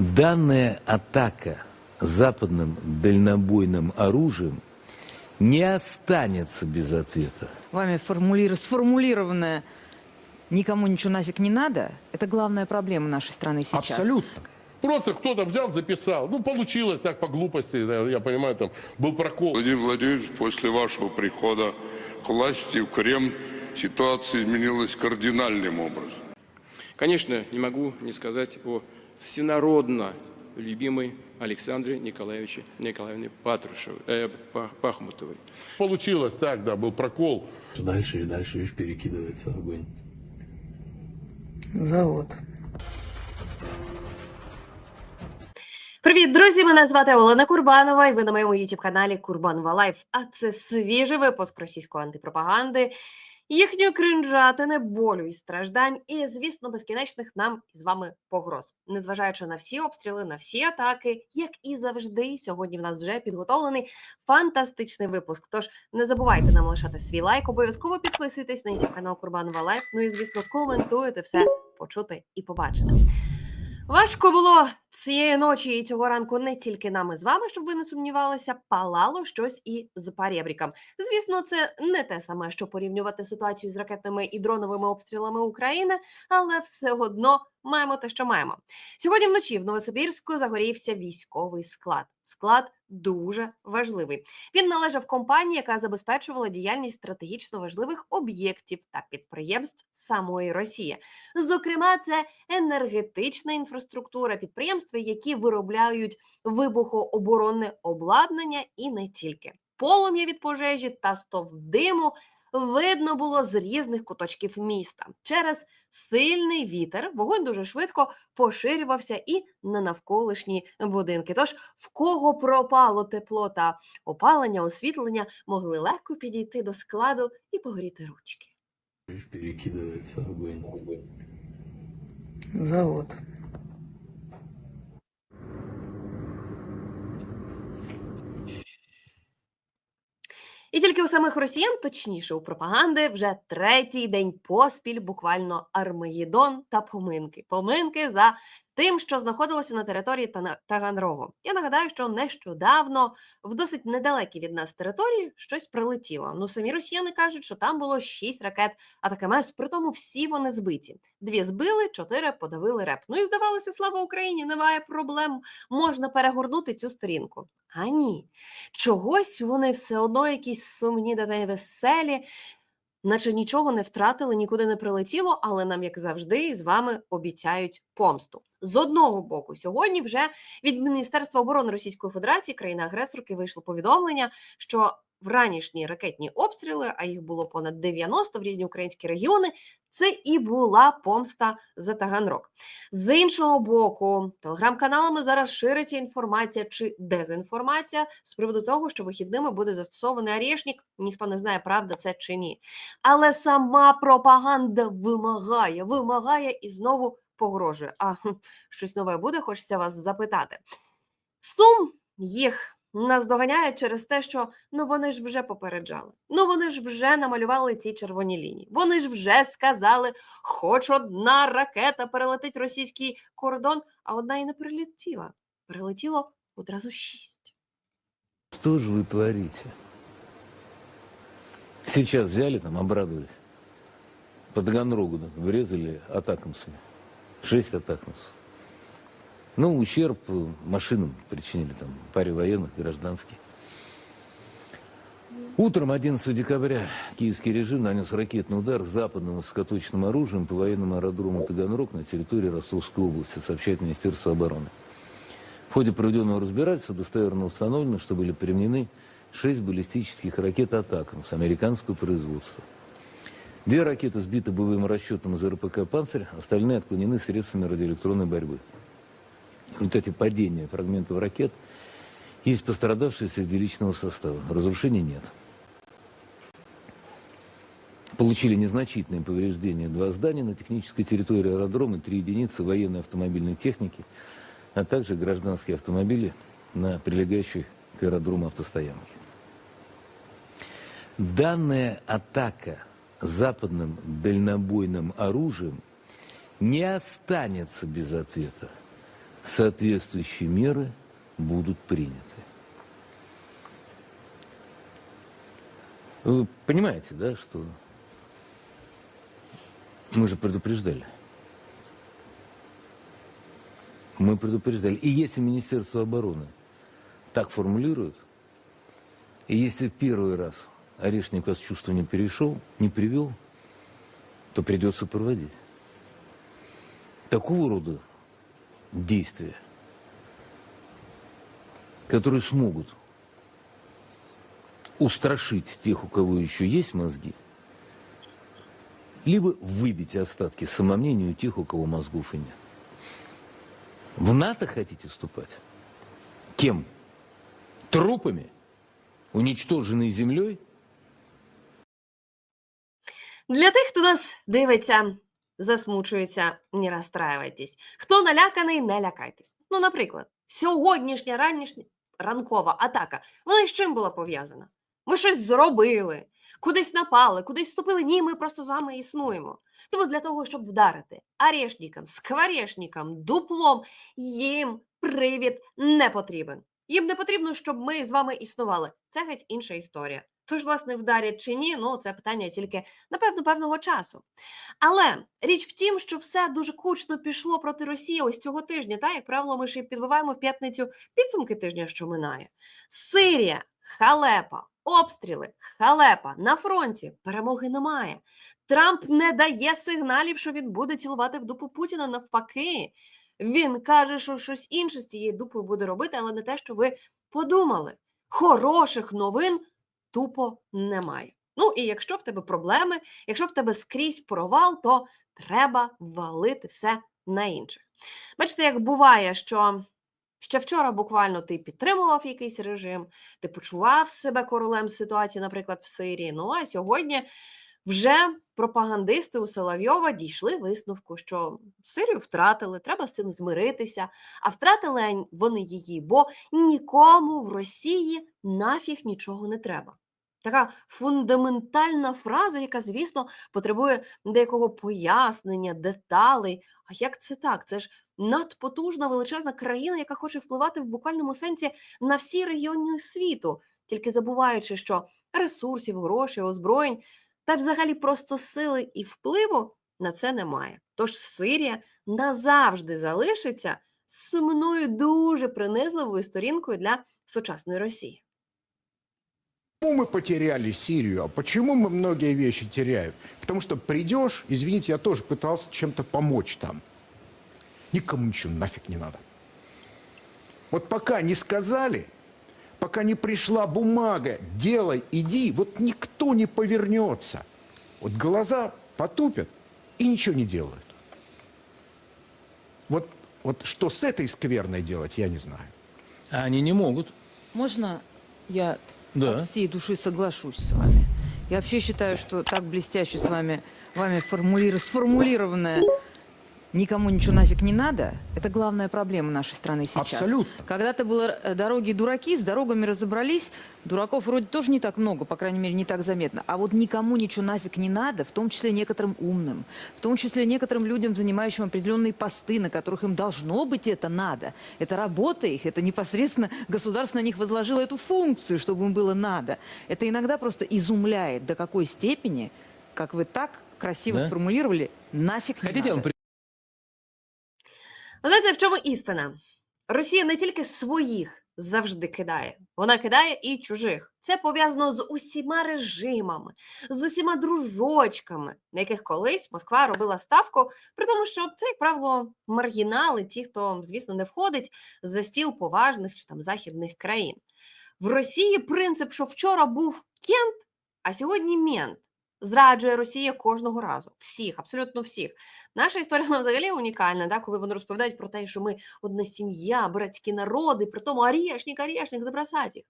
Данная атака западным дальнобойным оружием не останется без ответа. вами формулир- сформулированное «никому ничего нафиг не надо» – это главная проблема нашей страны сейчас. Абсолютно. Просто кто-то взял, записал. Ну, получилось так по глупости, да, я понимаю, там был прокол. Владимир Владимирович, после вашего прихода к власти в Кремль ситуация изменилась кардинальным образом. Конечно, не могу не сказать о всенародно любимой Александре Николаевиче Николаевне Патрушевой, э, Па- Пахмутовой. Получилось так, да, был прокол. Дальше и дальше видишь, перекидывается огонь. Завод. Привіт, друзі! Мене звати Олена Курбанова, і ви на моєму youtube каналі Курбанова Лайф. А це свіжий випуск російської антипропаганди, їхньої кринжатини, болю і страждань, і, звісно, безкінечних нам з вами погроз. Незважаючи на всі обстріли, на всі атаки, як і завжди, сьогодні в нас вже підготовлений фантастичний випуск. Тож не забувайте нам лишати свій лайк, обов'язково підписуйтесь на youtube канал Курбанова Лайф. Ну і звісно, коментуйте все почути і побачити. Важко було цієї ночі і цього ранку не тільки нами з вами, щоб ви не сумнівалися, палало щось і з парєбріком. Звісно, це не те саме, що порівнювати ситуацію з ракетними і дроновими обстрілами України, але все одно маємо те, що маємо. Сьогодні вночі в Новосибірську загорівся військовий склад. Склад дуже важливий. Він належав компанії, яка забезпечувала діяльність стратегічно важливих об'єктів та підприємств самої Росії. Зокрема, це енергетична інфраструктура, підприємства, які виробляють вибухооборонне обладнання і не тільки. Полум'я від пожежі та стовп диму видно було з різних куточків міста. Через сильний вітер вогонь дуже швидко поширювався і на навколишні будинки. Тож, в кого пропало тепло та опалення, освітлення, могли легко підійти до складу і погріти ручки. Перекидывается огонь. Завод. І тільки у самих росіян, точніше у пропаганди, вже третій день поспіль, буквально Армагеддон та поминки. Поминки за тим, що знаходилося на території Таганрогу. Я нагадаю, що нещодавно в досить недалекій від нас території щось прилетіло. Ну самі росіяни кажуть, що там було шість ракет Атакамес, при тому всі вони збиті. Дві збили, чотири подавили реп. Ну і здавалося, слава Україні, немає проблем. Можна перегорнути цю сторінку. А ні, чогось вони все одно якісь сумні та невеселі, наче нічого не втратили, нікуди не прилетіло, але нам, як завжди, з вами обіцяють помсту. З одного боку, сьогодні вже від Міністерства оборони Російської Федерації країни-агресорки вийшло повідомлення, що в ранішні ракетні обстріли, а їх було понад 90 в різні українські регіони, це і була помста за Таганрог. З іншого боку, телеграм-каналами зараз шириться інформація чи дезінформація з приводу того, що вихідними буде застосований арешник. Ніхто не знає, правда це чи ні. Але сама пропаганда вимагає, вимагає і знову погрожує. А щось нове буде, хочеться вас запитати. Сум їх наздоганяє через те, що ну вони ж вже попереджали. Ну вони ж вже намалювали ці червоні лінії. Вони ж вже сказали, хоч одна ракета перелетить російський кордон, а одна і не прилетіла. Прилетіло одразу шість. Что же вы творите? Сейчас взяли там, обрадовались. По Таганрогу врезали атакамсами. Шесть атакамсов. Ну, ущерб э, машинам причинили там паре военных, гражданских. Утром 11 декабря киевский режим нанес ракетный удар западным высокоточным оружием по военному аэродрому Таганрог на территории Ростовской области, сообщает Министерство обороны. В ходе проведенного разбирательства достоверно установлено, что были применены шесть баллистических ракет «Атакамс» американского производства. Две ракеты сбиты боевым расчетом из РПК «Панцирь», остальные отклонены средствами радиоэлектронной борьбы. В результате падения фрагментов ракет есть пострадавшие среди личного состава. Разрушений нет. Получили незначительные повреждения два здания на технической территории аэродрома три единицы военной автомобильной техники, а также гражданские автомобили на прилегающей к аэродрому автостоянке. Данная атака западным дальнобойным оружием не останется без ответа. Соответствующие меры будут приняты. Вы понимаете, да, что мы же предупреждали. Мы предупреждали. И если Министерство обороны так формулирует, и если первый раз Орешник вас в чувство не перешел, не привел, то придется проводить. Такого рода действия, которые смогут устрашить тех, у кого еще есть мозги, либо выбить остатки самомнения у тех, у кого мозгов и нет. В НАТО хотите вступать? Кем? Трупами? Уничтоженной землей? Для тих, хто нас дивиться, засмучується, не розстраювайтесь. Хто наляканий, не лякайтесь. Ну, наприклад, сьогоднішня ранішня ранкова атака, вона з чим була пов'язана? Ми щось зробили, кудись напали, кудись вступили. Ні, ми просто з вами існуємо. Тому для того, щоб вдарити арешникам, скворечникам, дуплом, їм привід не потрібен. Їм не потрібно, щоб ми з вами існували. Це геть інша історія. Тож, власне, вдарять чи ні, ну це питання тільки напевно певного часу. Але річ в тім, що все дуже кучно пішло проти Росії ось цього тижня. Та як правило, ми ще підбиваємо в п'ятницю підсумки тижня, що минає. Сирія, халепа, обстріли, халепа на фронті. Перемоги немає. Трамп не дає сигналів, що він буде цілувати в дупу Путіна. Навпаки, він каже, що щось інше з цією дупою буде робити, але не те, що ви подумали. Хороших новин тупо немає. Ну і якщо в тебе проблеми, якщо в тебе скрізь провал, то треба валити все на інших. Бачите, як буває, що ще вчора буквально ти підтримував якийсь режим, ти почував себе королем ситуації, наприклад, в Сирії. Ну а сьогодні вже пропагандисти у Соловйова дійшли висновку, що Сирію втратили, треба з цим змиритися. А втратили вони її, бо нікому в Росії нафіг нічого не треба. Така фундаментальна фраза, яка, звісно, потребує деякого пояснення, деталей. А як це так? Це ж надпотужна величезна країна, яка хоче впливати в буквальному сенсі на всі регіони світу, тільки забуваючи, що ресурсів, грошей, озброєнь та взагалі просто сили і впливу на це немає. Тож Сирія назавжди залишиться сумною, дуже принизливою сторінкою для сучасної Росії. Почему мы потеряли Сирию? А почему мы многие вещи теряем? Потому что придешь, извините, я тоже пытался чем-то помочь там. Никому ничего нафиг не надо. Вот пока не сказали, пока не пришла бумага, делай, иди, вот никто не повернется. Вот глаза потупят и ничего не делают. Вот, вот что с этой скверной делать, я не знаю. А Они не могут. Можно я Да. от всей души соглашусь с вами? Я вообще считаю, что так блестяще с вами, вами формулир- сформулированное «никому ничего нафиг не надо» – это главная проблема нашей страны сейчас. Абсолютно. Когда-то было э, дороги дураки, с дорогами разобрались, дураков вроде тоже не так много, по крайней мере, не так заметно. А вот никому ничего нафиг не надо, в том числе некоторым умным, в том числе некоторым людям, занимающим определенные посты, на которых им должно быть это надо. Это работа их, это непосредственно государство на них возложило эту функцию, чтобы им было надо. Это иногда просто изумляет, до какой степени, как вы так красиво Да? сформулировали, нафиг не Хотите, надо. Знаєте, в чому істина? Росія не тільки своїх завжди кидає, вона кидає і чужих. Це пов'язано з усіма режимами, з усіма дружочками, на яких колись Москва робила ставку, при тому, що це, як правило, маргінали, ті, хто, звісно, не входить за стіл поважних чи там західних країн. В Росії принцип, що вчора був кент, а сьогодні мент. Зраджує Росія кожного разу. Всіх, абсолютно всіх. Наша історія вона взагалі унікальна, да? коли вони розповідають про те, що ми одна сім'я, братські народи, при тому орішник, орішник, забросать їх.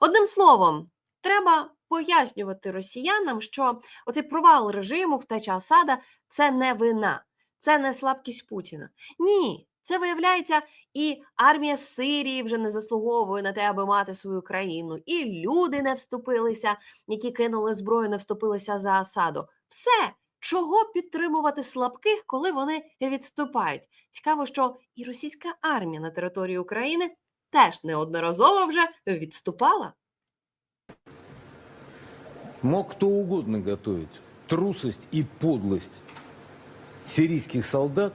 Одним словом, треба пояснювати росіянам, що оцей провал режиму, втеча Асада це не вина, це не слабкість Путіна. Ні, це виявляється, і армія Сирії вже не заслуговує на те, аби мати свою країну, і люди не вступилися, які кинули зброю, не вступилися за Асаду. Все. чого підтримувати слабких, коли вони відступають? Цікаво, що і російська армія на території України теж неодноразово вже відступала. Мог кто угодно готовить. Трусость и подлость сирийских солдат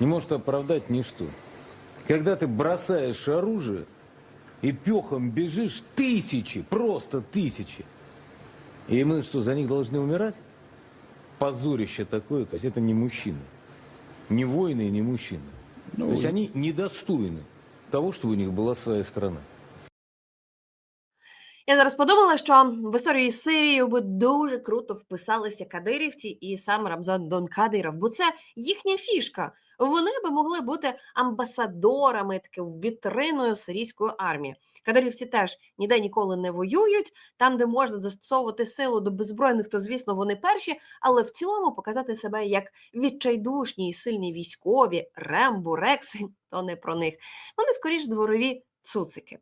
не может оправдать ничто. Когда ты бросаешь оружие и пехом бежишь тысячи, просто тысячи, и мы что, за них должны умирать? Позорище такое, то есть это не мужчины. Не воины и не мужчины. то есть они недостойны того, чтобы у них была своя страна. Я зараз подумала, що в історію з Сирією би дуже круто вписалися кадирівці і сам Рамзан Дон Кадиров, бо це їхня фішка. Вони би могли бути амбасадорами, таке вітриною сирійської армії. Кадирівці теж ніде ніколи не воюють. Там, де можна застосовувати силу до беззбройних, то звісно вони перші, але в цілому показати себе як відчайдушні і сильні військові, рембо, рекси, то не про них. Вони скоріш дворові цуцики.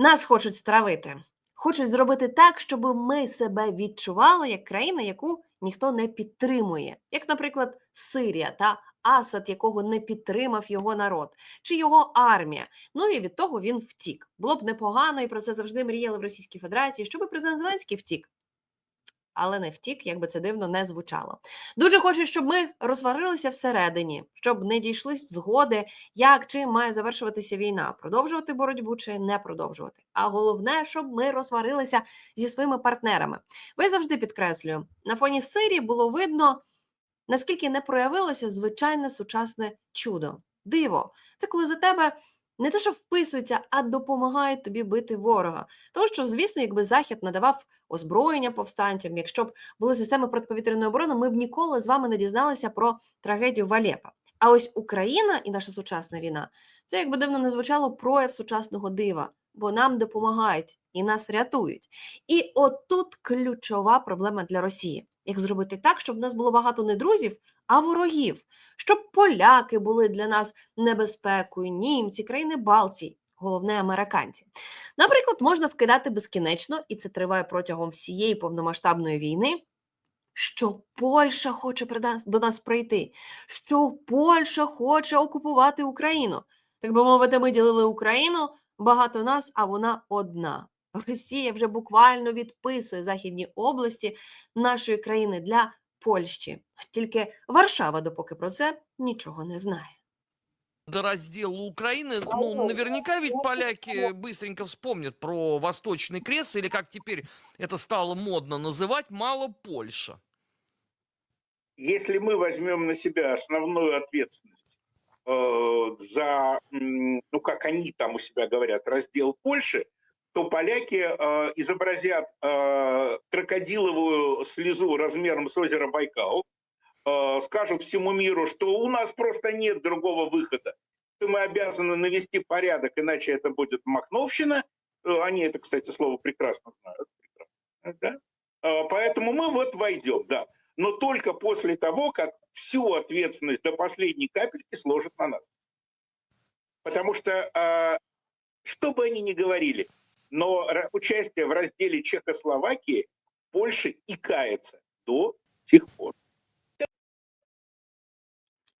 Нас хочуть стравити, хочуть зробити так, щоб ми себе відчували як країна, яку ніхто не підтримує, як, наприклад, Сирія та Асад, якого не підтримав його народ, чи його армія. Ну і від того він втік. Було б непогано, і про це завжди мріяли в Російській Федерації, щоб президент Зеленський втік. Але не втік, як би це дивно не звучало. Дуже хочу, щоб ми розсварилися всередині, щоб не дійшли згоди, як чим має завершуватися війна, продовжувати боротьбу чи не продовжувати. А головне, щоб ми розсварилися зі своїми партнерами. Я завжди підкреслюю, на фоні Сирії було видно, наскільки не проявилося звичайне сучасне чудо. Диво, це коли за тебе не те, що вписуються, а допомагають тобі бити ворога. Тому що, звісно, якби Захід надавав озброєння повстанцям, якщо б були системи протиповітряної оборони, ми б ніколи з вами не дізналися про трагедію Валєпа. А ось Україна і наша сучасна війна це, якби дивно не звучало, прояв сучасного дива, бо нам допомагають і нас рятують. І отут ключова проблема для Росії: як зробити так, щоб в нас було багато не друзів, а ворогів, щоб поляки були для нас небезпекою, німці, країни Балтії, головне американці. Наприклад, можна вкидати безкінечно, і це триває протягом всієї повномасштабної війни. Що Польща хоче до нас прийти, що Польща хоче окупувати Україну. Так би мовити, ми ділили Україну, багато нас, а вона одна. Росія вже буквально відписує західні області нашої країни для Польщі. Тільки Варшава допоки про це нічого не знає. до раздела Украины, ну, наверняка ведь поляки быстренько вспомнят про Восточный Крест, или как теперь это стало модно называть, мало Польша. если мы возьмем на себя основную ответственность э, за, м, ну как они там у себя говорят, раздел Польши, то поляки э, изобразят э, крокодиловую слезу размером с озеро Байкал, э, скажут всему миру, что у нас просто нет другого выхода, что мы обязаны навести порядок, иначе это будет махновщина. Э, Они это, кстати, слово прекрасно знают. Прекрасно, да? Э, Поэтому мы вот войдем, да но только после того, как всю ответственность до последней капельки сложат на нас. Потому что, э, что бы они ни говорили, но участие в разделе Чехословакии Польша и кается до сих пор.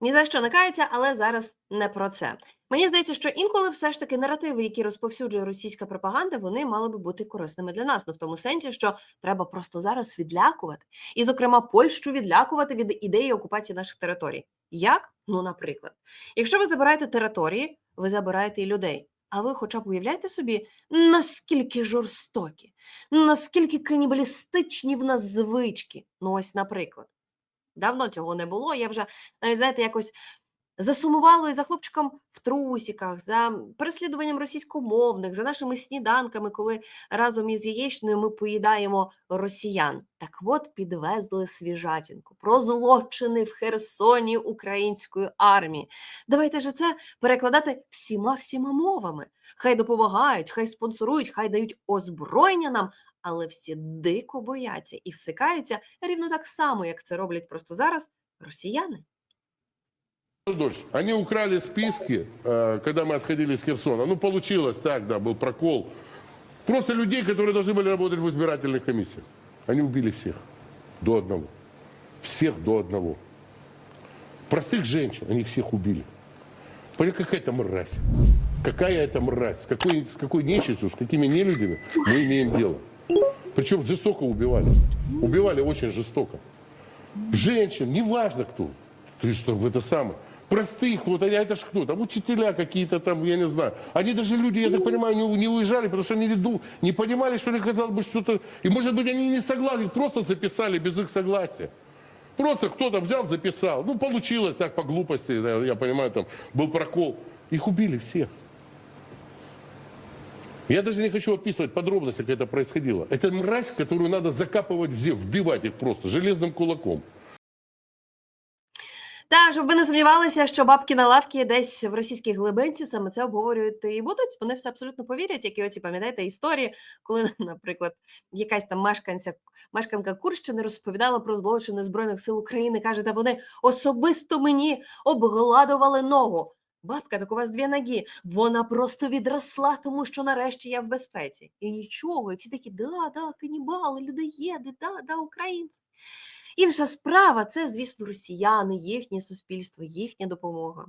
Ні за що не кається, але зараз не про це. Мені здається, що інколи все ж таки наративи, які розповсюджує російська пропаганда, вони мали би бути корисними для нас. Ну в тому сенсі, що треба просто зараз відлякувати, і, зокрема, Польщу відлякувати від ідеї окупації наших територій. Як? Ну, наприклад, якщо ви забираєте території, ви забираєте і людей. А ви хоча б уявляєте собі, наскільки жорстокі, наскільки канібалістичні в нас звички. Ну, ось, наприклад. Давно цього не було. Я вже навіть знаєте, якось засумувало і за хлопчиком в трусіках, за переслідуванням російськомовних, за нашими сніданками, коли разом із яєчною ми поїдаємо росіян. Так от підвезли свіжатінку про злочини в Херсоні української армії. Давайте же це перекладати всіма всіма мовами. Хай допомагають, хай спонсорують, хай дають озброєння нам. Але всі дико бояться і всикаються рівно так само, як це роблять просто зараз росіяни. Дольше. Они украли списки, э, когда мы отходили с Херсона. Ну, получилось так, да, был прокол. Просто людей, которые должны были работать в избирательных комиссиях. Они убили всех. до одного. Всех до одного. Простых женщин, они всех убили. Понимаете, какая это мразь? Какая это мразь? С какой, с какой нечистью, с какими нелюдями мы имеем дело? Причем жестоко убивали. Убивали очень жестоко. Женщин, неважно кто. Ты что, в это самое. Простых, вот а это ж кто? Там учителя какие-то там, я не знаю. Они даже люди, я так понимаю, не, не уезжали, потому что они не, не понимали, что ли, казалось бы, что-то... И может быть они не согласны, просто записали без их согласия. Просто кто-то взял, записал. Ну, получилось так по глупости, да, я понимаю, там был прокол. Их убили всех. Я даже не хочу описывать подробности, как это происходило. Это мразь, которую надо закапывать в землю, вбивать их просто железным кулаком. Та, щоб ви не сумнівалися, що бабки на лавки десь в російській глибинці саме це обговорюють і будуть. Вони все абсолютно повірять, як і оці пам'ятаєте історії, коли, наприклад, якась там мешканця, мешканка Курщини розповідала про злочини збройних сил України. каже, та вони особисто мені обгладували ногу. Бабка, так у вас дві ноги. Вона просто відросла, тому що нарешті я в безпеці. І нічого. І всі такі, да, да, канібали, людоєди, да, да, українці. Інша справа це, звісно, росіяни, їхнє суспільство, їхня допомога.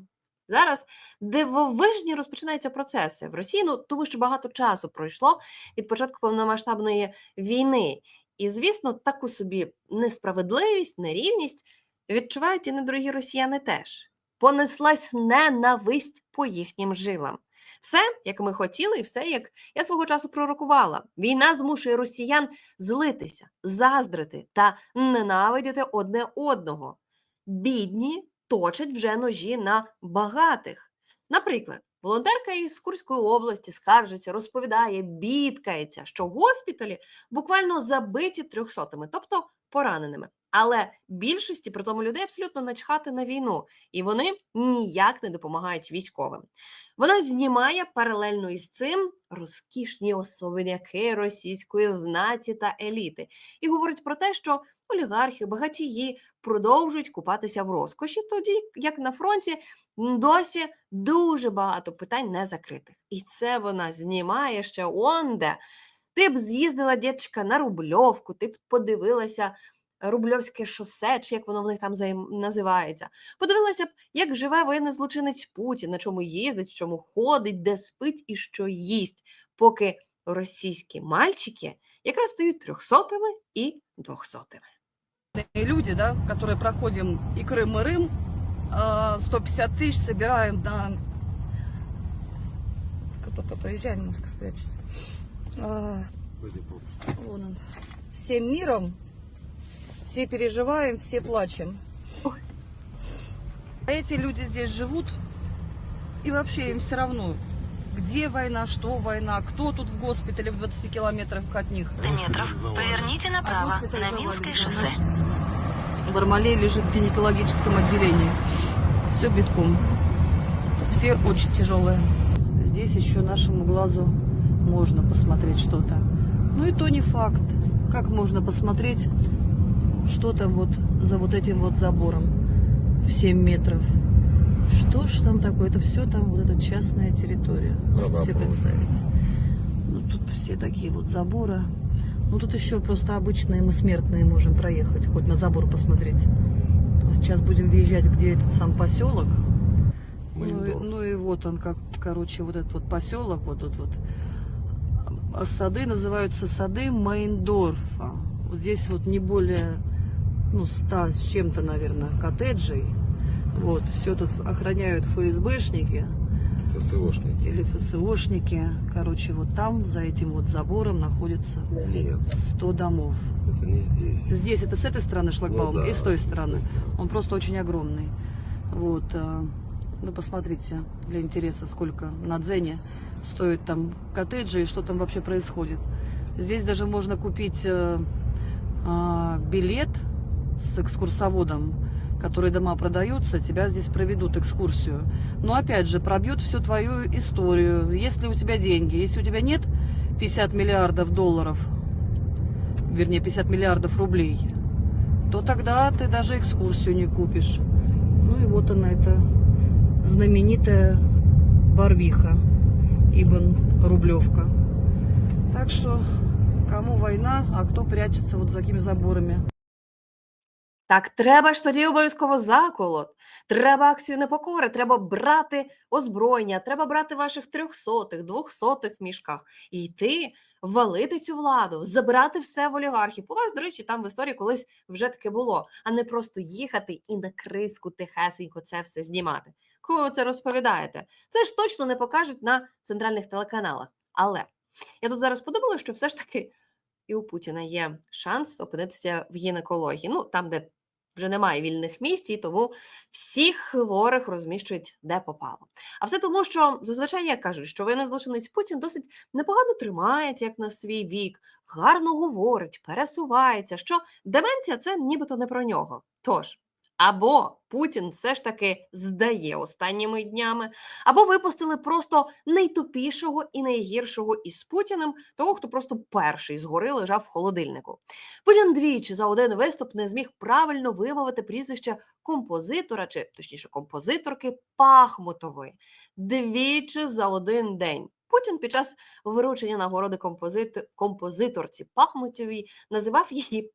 Зараз дивовижні розпочинаються процеси в Росії, ну тому що багато часу пройшло від початку повномасштабної війни. І, звісно, таку собі несправедливість, нерівність відчувають і недорогі росіяни теж. Понеслась ненависть по їхнім жилам. Все, як ми хотіли, і все, як я свого часу пророкувала. Війна змушує росіян злитися, заздрити та ненавидіти одне одного. Бідні точать вже ножі на багатих. Наприклад, волонтерка із Курської області скаржиться, розповідає, бідкається, що госпіталі буквально забиті трьохсотими, тобто пораненими. Але більшості при тому людей абсолютно начхати на війну, і вони ніяк не допомагають військовим. Вона знімає паралельно із цим розкішні особняки російської знаті та еліти і говорить про те, що олігархи, багатії продовжують купатися в розкоші, тоді як на фронті досі дуже багато питань не закритих. І це вона знімає ще онде. Ти б з'їздила дівчинка на Рубльовку, ти б подивилася Рубльовське шосе, чи як воно в них там заїм- називається. Подивилася б, як живе воєнний злочинець Путін, на чому їздить, в чому ходить, де спить і що їсть, поки російські мальчики якраз стають трьохсотими і двохсотими. люди, да, которые проходим и Крым, и Рым, а, 150 тысяч собираем на... КПП, проезжай, немножко спрячусь. А, Вон он. Всем миром, все переживаем, все плачем. А эти люди здесь живут, и вообще им все равно, где война, что война, кто тут в госпитале в 20 километрах от них. метров. Поверните направо А на Минское шоссе. наш Бармалей лежит в гинекологическом отделении. Все битком. Все очень тяжелые. Здесь еще нашему глазу можно посмотреть что-то. Ну и то не факт. Как можно посмотреть что-то вот за вот этим вот забором в 7 метров? Что ж там такое? Это все там вот эта частная территория. Можете себе представить? Ну, тут все такие вот заборы. Ну, тут еще просто обычные мы смертные можем проехать, хоть на забор посмотреть. Сейчас будем въезжать, где этот сам поселок. Ну и, ну и вот он, как, короче, вот этот вот поселок, вот тут вот. А Сады называются сады Майндорфа. Вот здесь вот не более, ну, ста с чем-то, наверное, коттеджей. Вот, все тут охраняют ФСБшники. ФСОшники. Или ФСОшники. Короче, вот там, за этим вот забором, находится Нет, 100 домов. это не здесь. Здесь это с этой стороны шлагбаум Ну да, и с той стороны. Он просто очень огромный. Вот. э, Ну, посмотрите, для интереса, сколько на Дзене стоят там коттеджи и что там вообще происходит. Здесь даже можно купить э, а, билет с экскурсоводом, которые дома продаются, тебя здесь проведут экскурсию. Но опять же, пробьют всю твою историю. Если у тебя деньги, если у тебя нет 50 миллиардов долларов, вернее 50 миллиардов рублей, то тогда ты даже экскурсию не купишь. Ну и вот она, эта знаменитая Барвиха, Ибн Рублевка. Так что, кому война, а кто прячется вот за такими заборами. Так треба ж тоді обов'язково заколот. Треба акцію непокори, треба брати озброєння, треба брати ваших трьохсотих, двохсотих мішках і йти, валити цю владу, забирати все в олігархів. У вас, до речі, там в історії колись вже таке було, а не просто їхати і на криску тихесенько це все знімати. Кому ви це розповідаєте? Це ж точно не покажуть на центральних телеканалах. Але я тут зараз подумала, що все ж таки і у Путіна є шанс опинитися в гінекології. Ну, там, де вже немає вільних місць, і тому всіх хворих розміщують де попало. А все тому, що зазвичай як кажуть, що воєнний злочинець Путін досить непогано тримається, як на свій вік, гарно говорить, пересувається, що деменція це нібито не про нього. Тож. Або Путін все ж таки здає останніми днями, або випустили просто найтупішого і найгіршого із Путіним, того, хто просто перший згори лежав в холодильнику. Путін двічі за один виступ не зміг правильно вимовити прізвище композитора, чи точніше композиторки Пахмутової. Двічі за один день. Путін під час виручення нагороди композит... композиторці Пахмутовій називав її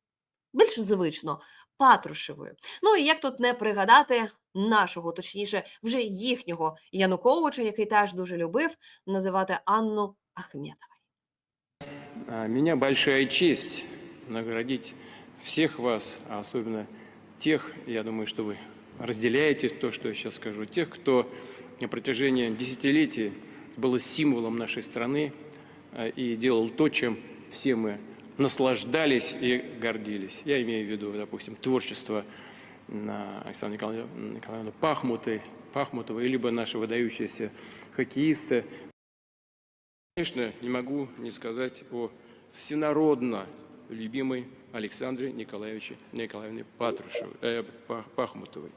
більш звично Патрушевою. Ну і як тут не пригадати нашого, точніше, вже їхнього Януковича, який теж дуже любив називати Анну Ахметовою. А, Меня большая честь наградить всех вас, а особенно тех, я думаю, что вы разделяете то, что я сейчас скажу, тех, кто на протяжении десятилетий был символом нашей страны а, и делал то, чем все мы наслаждались и гордились. Я имею в виду, допустим, творчество на Александра Николаевна, Николаевна Пахмуты, Пахмутовой, либо наши выдающиеся хоккеисты. Конечно, не могу не сказать о всенародно любимой Александре Николаевиче Николаевне Патрушевой, э, Па- Пахмутовой.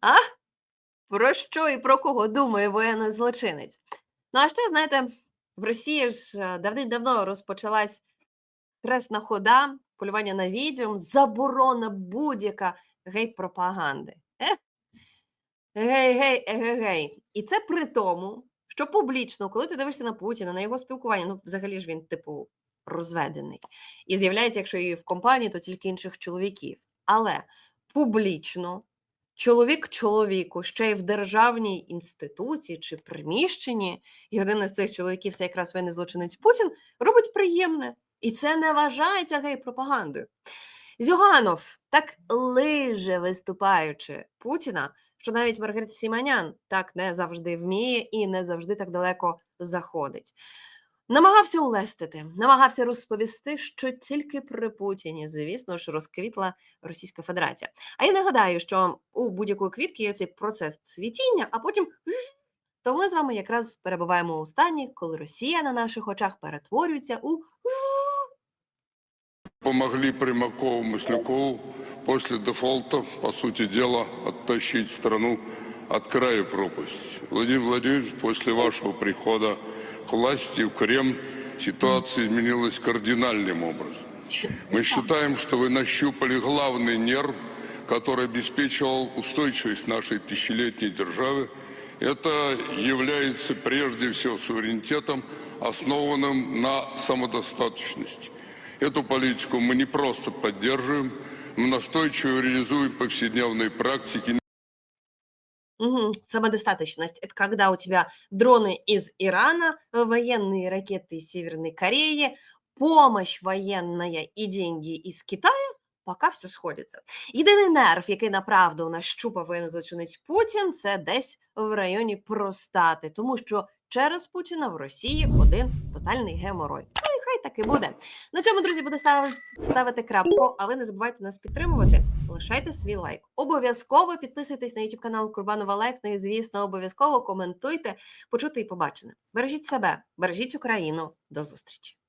А? Про що і про кого думає воєнний злочинець? Ну а ще, знаєте, в Росії ж е, давним-давно розпочалась хресна хода, полювання на відьом, заборона будь-яка гей-пропаганди. Гей-гей, егегей. І це при тому, що публічно, коли ти дивишся на Путіна, на його спілкування, ну, взагалі ж він, типу, розведений. І з'являється, якщо і в компанії, то тільки інших чоловіків. Але публічно чоловік чоловіку, ще й в державній інституції чи приміщенні, і один із цих чоловіків, це якраз воєнний злочинець Путін, робить приємне. І це не вважається гей-пропагандою. Зюганов так лиже виступаючи Путіна, що навіть Маргарита Сіманян так не завжди вміє і не завжди так далеко заходить. Намагався улестити, намагався розповісти, що тільки при Путіні, звісно ж, розквітла Російська Федерація. А я нагадаю, що у будь-якої квітки є цей процес цвітіння, а потім то ми з вами якраз перебуваємо у стані, коли Росія на наших очах перетворюється у Помогли Примакову Маслякову после дефолта, по сути дела, оттащить страну от края пропасти. Владимир Владимирович, после вашего прихода к власти в Кремль ситуация изменилась кардинальным образом. Мы считаем, что вы нащупали главный нерв, который обеспечивал устойчивость нашей тысячелетней державы. Это является прежде всего суверенитетом, основанным на самодостаточности. Эту политику мы не просто поддерживаем, мы настойчиво реализуем в повседневной практике. Мгм. Самодостаточность – это когда у тебя дроны из Ирана, военные ракеты из Северной Кореи, помощь военная и деньги из Китая, поки все сходиться. Єдиний нерв, який направду нащупав воєнний злочинець Путін, це десь в районі простати, тому що через Путіна в Росії один тотальний геморой. Ну і хай так і буде. На цьому, друзі, буду став- ставити крапку, а ви не забувайте нас підтримувати. Лишайте свій лайк. Обов'язково підписуйтесь на YouTube канал Курбанова Лайф. Ну і звісно, обов'язково коментуйте, почути і побачене. Бережіть себе, бережіть Україну. До зустрічі.